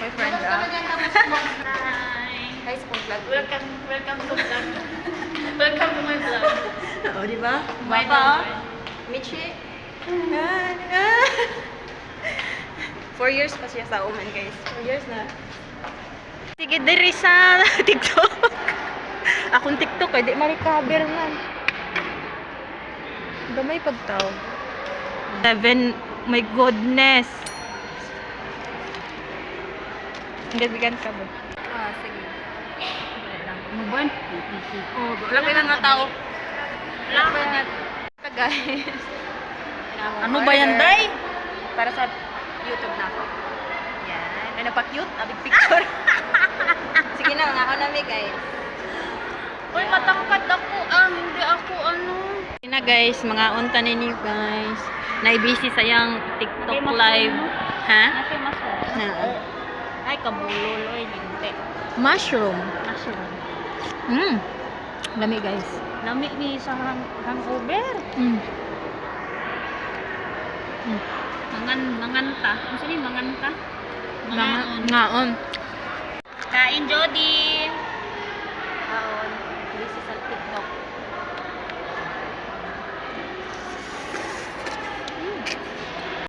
my friend ah. Hi. Hi, spoon vlog. Welcome, welcome to vlog. welcome to my vlog. Oo, di ba? My Baka, oh. Michi. Four years pa siya sa Oman, guys. Four years na. Sige, diri sa TikTok. Akong TikTok, eh, di ma-recover man. Gamay pagtaw. Seven, my goodness. Gabigan ka ba? Ah, sige. Ano ba? Oh, laki na nga tao. Laki na ka guys. Ano ba yan, Day? Para sa YouTube na ako. Yan. Ano pa cute? Abig picture. Sige na, nga ako na may guys. Uy, matangkad ako. Ah, hindi ako ano. Sige na guys, mga unta ninyo guys. Naibisi sa yung TikTok live. Ha? Nasa maso. Ay, kabulol. Uy, hindi. Mushroom. Mushroom. Mm. Lami guys. Lami ni sa hang hangover. Mm. Mangan, manganta. Ano sini manganta? Nga, Mangaon. ngaon. Kain, Jody.